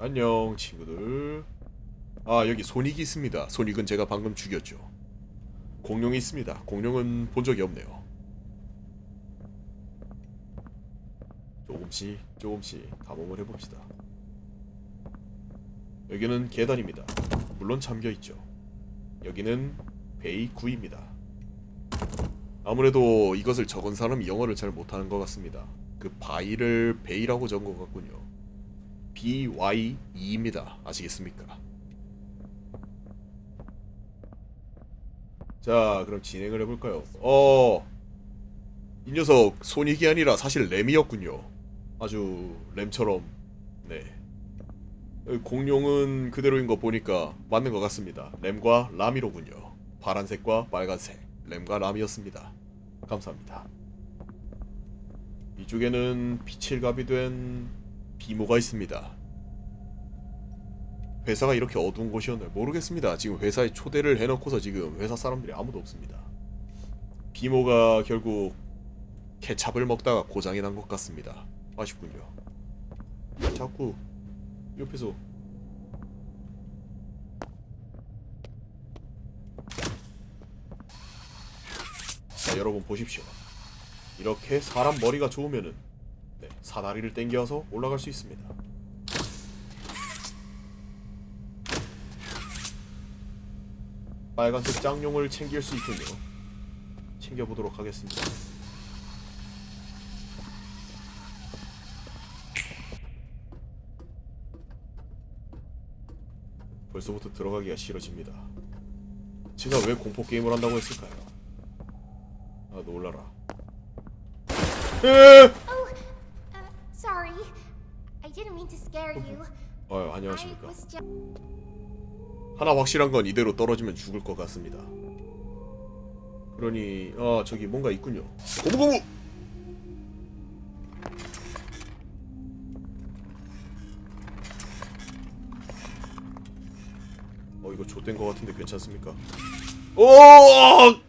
안녕 친구들. 아 여기 손익이 있습니다. 손익은 제가 방금 죽였죠. 공룡이 있습니다. 공룡은 본 적이 없네요. 조금씩 조금씩 탐험을 해봅시다. 여기는 계단입니다. 물론 잠겨있죠. 여기는 베이 9입니다. 아무래도 이것을 적은 사람이 영어를 잘 못하는 것 같습니다. 그 바이를 베이라고 적은 것 같군요 BY2입니다. 아시겠습니까? 자, 그럼 진행을 해볼까요? 어, 이 녀석 손익이 아니라 사실 램이었군요. 아주 램처럼, 네. 여기 공룡은 그대로인 거 보니까 맞는 것 같습니다. 램과 라미로군요. 파란색과 빨간색, 램과 람이었습니다. 감사합니다. 이쪽에는 비칠갑이 된 비모가 있습니다. 회사가 이렇게 어두운 곳이었나요? 모르겠습니다. 지금 회사에 초대를 해놓고서 지금 회사 사람들이 아무도 없습니다. 비모가 결국 케찹을 먹다가 고장이 난 것 같습니다. 아쉽군요. 자꾸 옆에서 자 여러분 보십시오. 이렇게 사람 머리가 좋으면은 네, 사다리를 당겨서 올라갈 수 있습니다. 빨간색 짱용을 챙길 수 있군요. 챙겨보도록 하겠습니다. 벌써부터 들어가기가 싫어집니다. 제가 왜 공포 게임을 한다고 했을까요? 아 놀라라. 에! Oh, uh, sorry. I didn't mean to scare you. 어, I 안녕하십니까. 하나 확실한 건 이대로 떨어지면 죽을 것 같습니다. 그러니 아 저기 뭔가 있군요. 고무고무. 어 이거 좆된 것 같은데 괜찮습니까? 오!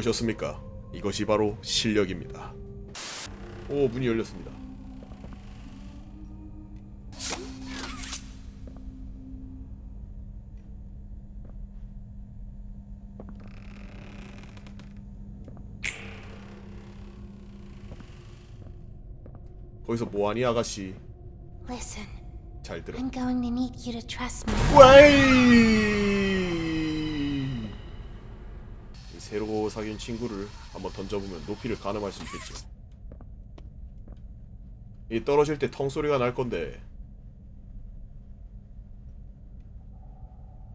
보셨습니까? 이것이 바로 실력입니다. 오, 문이 열렸습니다. 거기서 뭐하니 아가씨? Listen, 잘 들어. I'm going to need you to trust me. 웨이! 이 새로 사귄 친구를 한번 던져보면 높이를 가늠할 수 있겠죠. 이 떨어질 때 텅 소리가 날 건데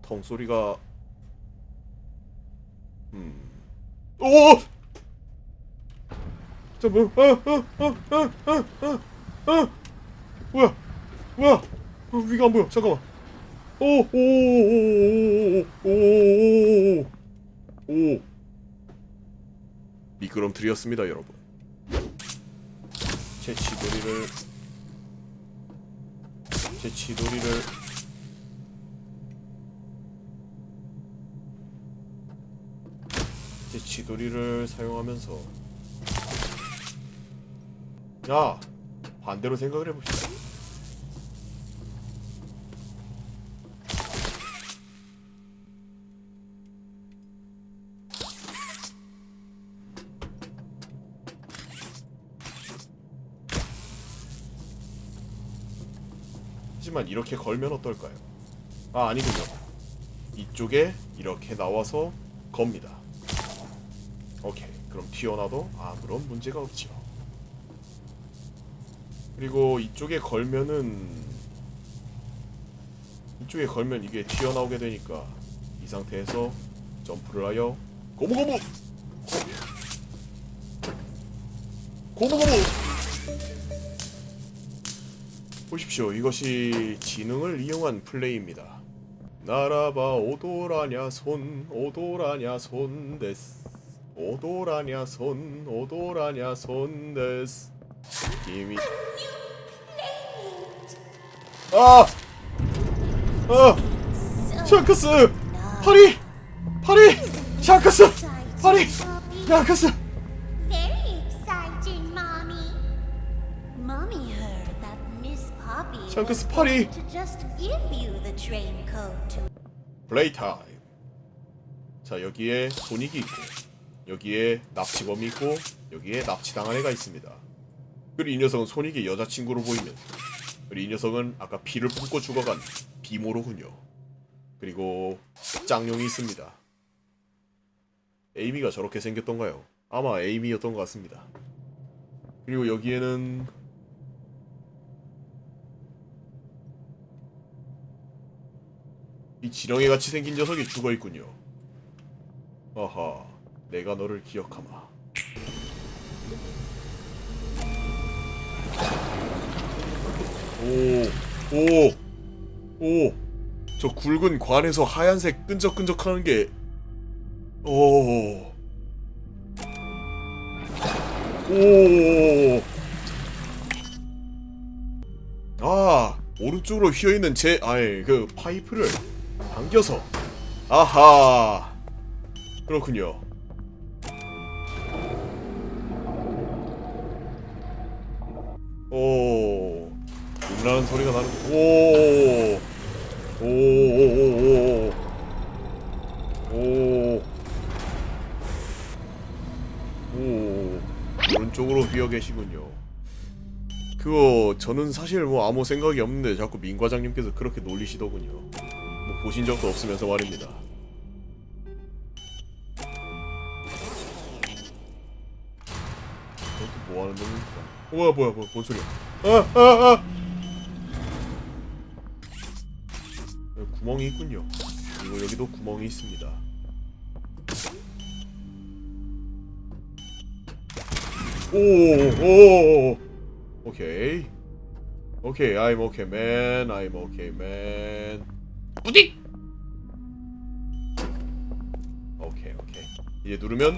텅 소리가 음. 오! 잠깐. 아, 아, 아, 아, 아, 아, 아. 뭐야? 뭐야? 어, 위가 안 보여. 잠깐만. 오 오 오 오 오 오 오오 미 끄럼틀이었습니다 여러분. 제 치돌이를 제 치돌이를 제 치돌이를 사용하면서 야 반대로 생각을 해봅시다 하지만 이렇게 걸면 어떨까요? 아 아니군요. 이쪽에 이렇게 나와서 겁니다. 오케이. 그럼 튀어나도 아무런 문제가 없죠. 그리고 이쪽에 걸면은 이쪽에 걸면 이게 튀어나오게 되니까 이 상태에서 점프를 하여 고무고무 고무고무 보십시오. 이것이 지능을 이용한 플레이입니다. 나라바 오도라냐 손 오도라냐 손 데스 오도라냐 손 오도라냐 손 데스 기미 아! 아! 샹크스! 파리! 파리! 샹크스! 파리! 샹크스! 샹크스 파리! 플레이 타임. 자, 여기에 소닉이 있고 여기에 납치범이 있고 여기에 납치당한 애가 있습니다. 그리고 이 녀석은 소닉의 여자친구로 보이면 그리고 이 녀석은 아까 피를 뿜고 죽어간 비모로군요. 그리고 짱용이 있습니다. 에이미가 저렇게 생겼던가요? 아마 에이미였던 것 같습니다. 그리고 여기에는 이 지렁이 같이 생긴 녀석이 죽어 있군요. 아하, 내가 너를 기억하마. 오, 오, 오. 저 굵은 관에서 하얀색 끈적끈적하는 게, 오, 오. 아, 오른쪽으로 휘어 있는 제, 아예 그 파이프를 당겨서, 아하. 그렇군요. 오, 음라는 소리가 나는. 오, 오, 오, 오, 오, 오, 오, 오른쪽으로 휘어 계시군요. 그거 저는 사실 뭐 아무 생각이 없는데 자꾸 민 과장님께서 그렇게 놀리시더군요. 뭐 보신 적도 없으면서 말입니다. 저것도 뭐 하는 놈입니까? 어, 뭐야 뭐야 뭔 소리야? 아, 아, 아! 여기 구멍이 있군요. 그리고 여기도 구멍이 있습니다. 오, 오, 오케이, 오케이, I'm okay, man, I'm okay, man. 우디! 오케이, 오케이. 이제 누르면?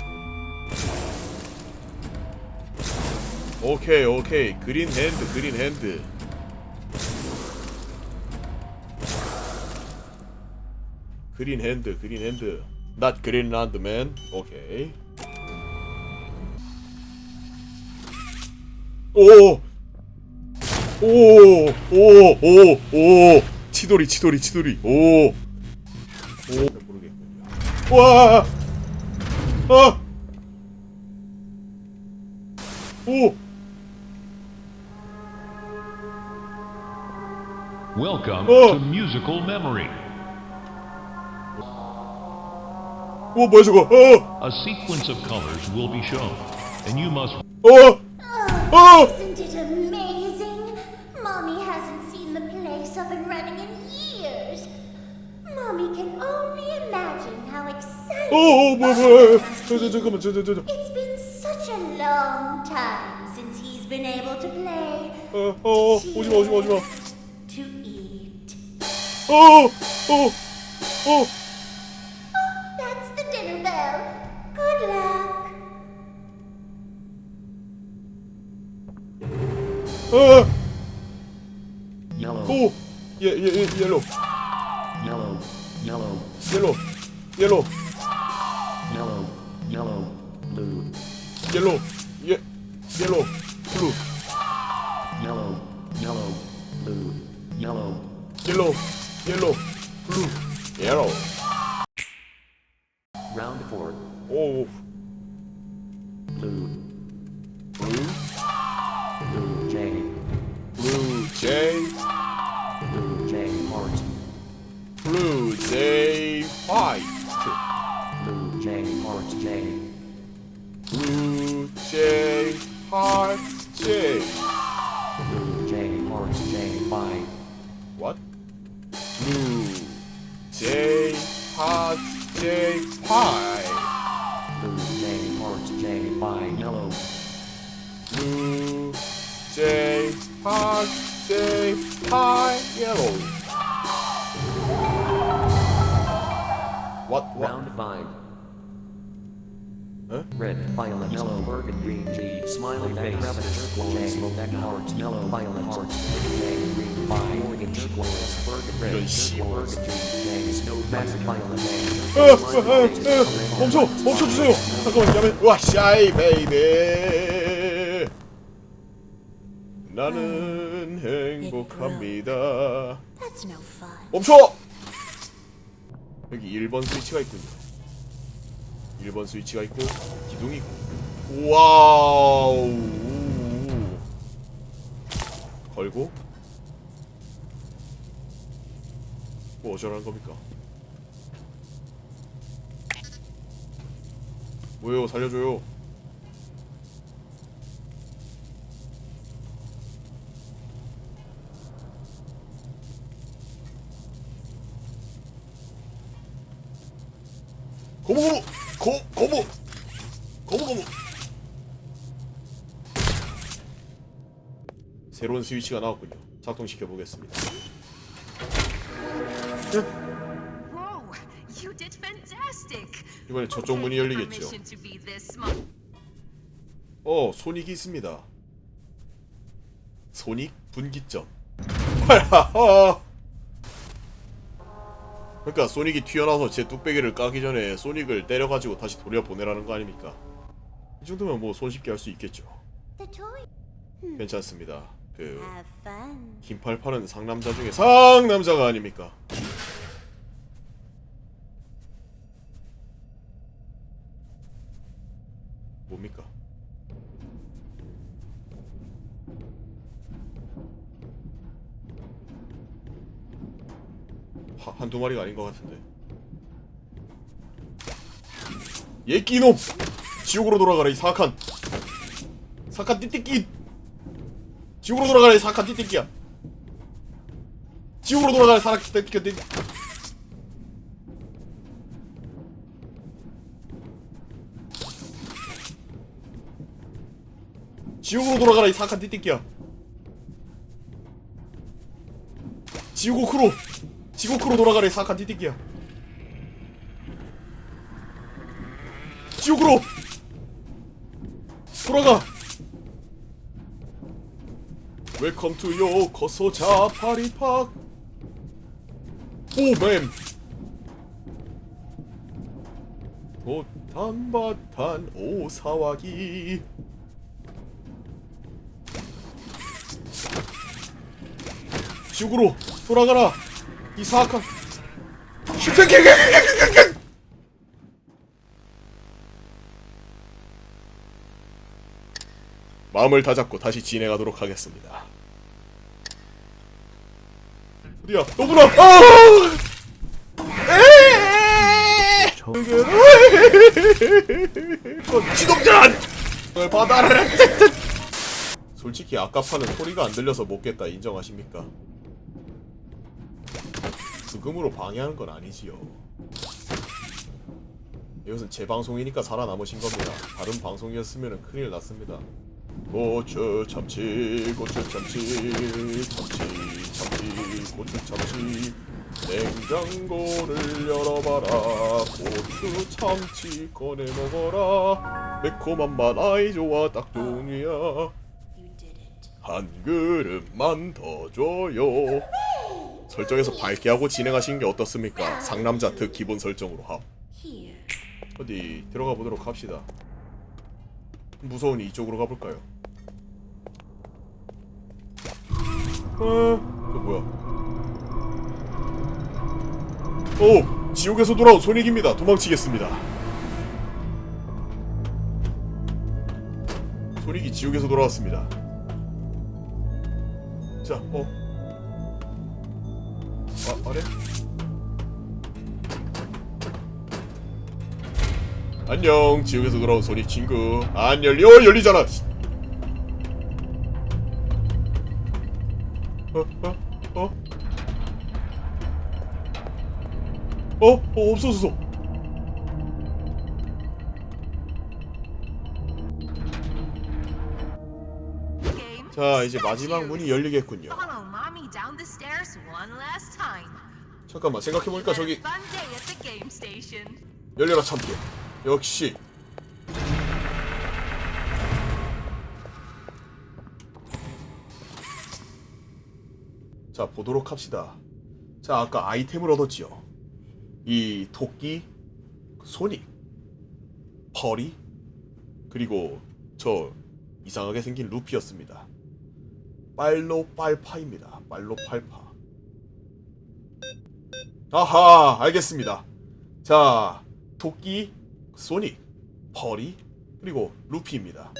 오케이 오케이. 그린 핸드 그린 핸드. 그린 핸드 그린 핸드. Not green hand man. 오케이. 오 오 오 오 오 치돌이 치돌이 치돌이 오오 모르겠군요 와 아! 오! Welcome Oh. to Musical Memory, 오 뭐야 저거 어! a sequence of colors will be shown, and you must 어! 어! 뭐야 저, 저, 잠깐만 저, 저, 저, 저. It's been such a long time since he's been able to play. 어, 어, 어, 오지마 오지마 오지마 To eat. 어! 어! 어! That's the dinner bell. Good luck. 어! Yellow, 오! 예, 예, 예, 옐로 yellow, yellow, 옐로 옐로 yellow, yellow, blue, 옐로 예 옐로 블루 yellow, yellow, blue, yellow, 옐로 옐로 블루 옐로 round four, 오 blue, J hot J pie yellow. What? What? round five, Huh? red, violet, yellow, burgundy, green G, smiley face, turquoise, J, neck heart, yellow, violet heart, J, green, Y, orange, turquoise, burgundy, red, 이런 씨. turquoise, G, J, snow, massive, violet, J, 아, 아, 아, 멈춰 멈춰주세요 잠깐만 야매 와 샤이 베이베 나는 행복합니다. That's no fun. 멈춰! 여기 1번 스위치가 있군요. 1번 스위치가 있고 기둥이 있고. 와우! 걸고. 뭐 어쩌라는 겁니까? 뭐요? 살려줘요 고무 고무 고 고무. 고무 고무. 새로운 스위치가 나왔군요. 작동시켜 보겠습니다. did fantastic. 이번에 저쪽 문이 열리겠죠. 어 소닉이 있습니다. 소닉 분기점 그러니까 소닉이 튀어나와서 제 뚝배기를 까기 전에 소닉을 때려가지고 다시 돌려보내라는 거 아닙니까 이 정도면 뭐 손쉽게 할 수 있겠죠 toy. 괜찮습니다 그 Have fun. 긴팔 파는 상남자 중에 상남자가 아닙니까? 두 마리가 아닌 것 같은데. 얘 끼놈! 지옥으로 돌아가라 이 사악한. 사악한 띠띠끼! 지옥으로 돌아가라 이 사악한 띠띠끼야. 지옥으로 돌아가라 사악한 띠띠끼 지옥으로 돌아가라 이 사악한 띠띠끼야. 지옥으로 지옥으로 돌아가라 이 사악한 띠띠끼야. 지옥으로! 돌아가! 웰컴 투 요코소 자 파리팍 오맨 도탄바탄 오사와기. 지옥으로 돌아가라 이 사악한 마음을 다잡고 다시 진행하도록 하겠습니다. 어디야? 너무나 아! 지독전! 바다를 솔직히 아까 파는 소리가 안 들려서 못 깼다 인정하십니까? 죽음으로 방해하는 건 아니지요. 이것은 제 방송이니까 살아남으신 겁니다. 다른 방송이었으면 큰일 났습니다. 고추 참치 고추 참치 참치 참치 고추 참치 냉장고를 열어봐라 고추 참치 꺼내 먹어라 매콤한 맛 아이 좋아 딱 did it. 한 그릇만 더 줘요 설정에서 밝게 하고 진행하시는 게 어떻습니까 상남자 특 기본 설정으로 합. 어디 들어가 보도록 합시다. 무서우니 이쪽으로 가볼까요? 어, 저 뭐야? 오, 지옥에서 돌아온 소닉입니다. 도망치겠습니다. 소닉이 지옥에서 돌아왔습니다. 자, 어, 아, 아래? 안녕 지옥에서 돌아온 소닉 친구 안 열려 열리잖아 어? 어? 어? 어? 어 없어졌어. 자 이제 마지막 문이 열리겠군요 잠깐만 생각해보니까 저기. 열려라 참깨 역시 자 보도록 합시다 자 아까 아이템을 얻었지요 이 토끼 소닉, 펄이, 그리고 저 이상하게 생긴 루피였습니다. 빨로 빨파입니다. 빨로 빨파. 아하, 알겠습니다. 자, 토끼, 소닉, 펄이, 그리고 루피입니다.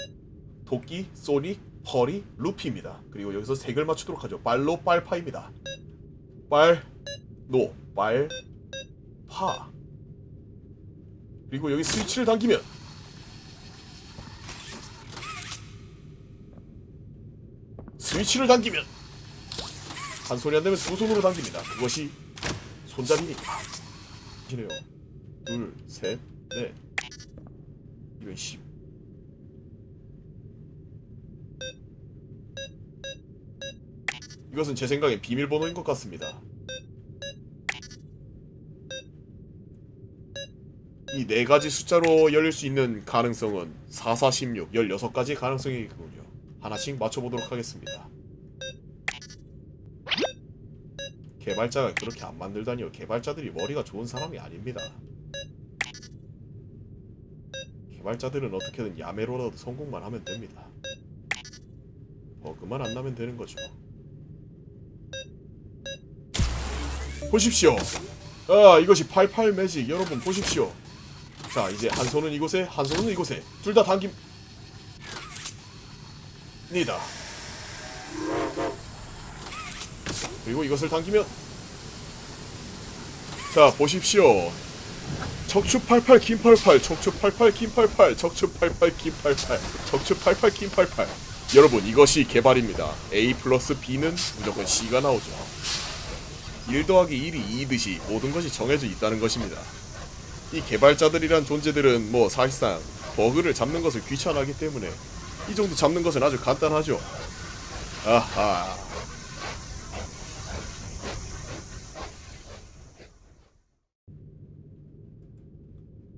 토끼, 소닉, 펄이, 루피입니다. 그리고 여기서 색을 맞추도록 하죠. 빨로 빨파입니다. 빨, 노, 빨, 파. 그리고 여기 스위치를 당기면 스위치를 당기면 한 손이 안 되면 두 손으로 당깁니다. 그것이 손잡이니까. 시네요. 둘, 셋, 넷. 이런 씨. 이것은 제 생각엔 비밀번호인 것 같습니다. 이 네 가지 숫자로 열릴 수 있는 가능성은 4, 4, 16, 16가지 가능성이 있군요. 하나씩 맞춰보도록 하겠습니다. 개발자가 그렇게 안 만들다니요. 개발자들이 머리가 좋은 사람이 아닙니다. 개발자들은 어떻게든 야매로라도 성공만 하면 됩니다. 버그만 안 나면 되는 거죠. 보십시오. 아, 이것이 88 매직. 여러분 보십시오. 자, 이제 한 손은 이곳에, 한 손은 이곳에. 둘 다 당김. 니다. 그리고 이것을 당기면 자, 보십시오. 척추 88 긴 88, 척추 88 긴 88, 척추 88 긴 88, 척추 88 긴 88. 여러분, 이것이 개발입니다. A 플러스 B는 무조건 C가 나오죠. 1 더하기 1이 2듯이 모든 것이 정해져 있다는 것입니다. 이 개발자들이란 존재들은 뭐 사실상 버그를 잡는 것을 귀찮아하기 때문에 이 정도 잡는 것은 아주 간단하죠. 아하.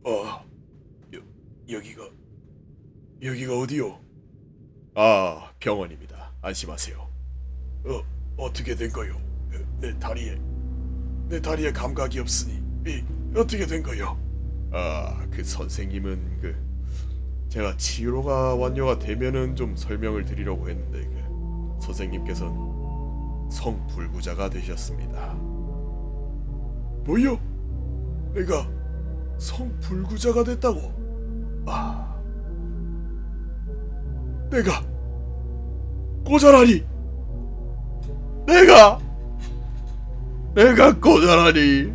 어, 여, 여기가 여기가 어디요? 아, 병원입니다. 안심하세요. 어, 어떻게 된 거요? 내, 내 다리에 내 다리에 감각이 없으니 이 어떻게 된 거요? 아, 그 선생님은 그 제가 치료가 완료가 되면은 좀 설명을 드리려고 했는데 그 선생님께서는 성불구자가 되셨습니다. 뭐요? 내가 성불구자가 됐다고? 아, 내가 꼬자라니, 내가 내가 꼬자라니.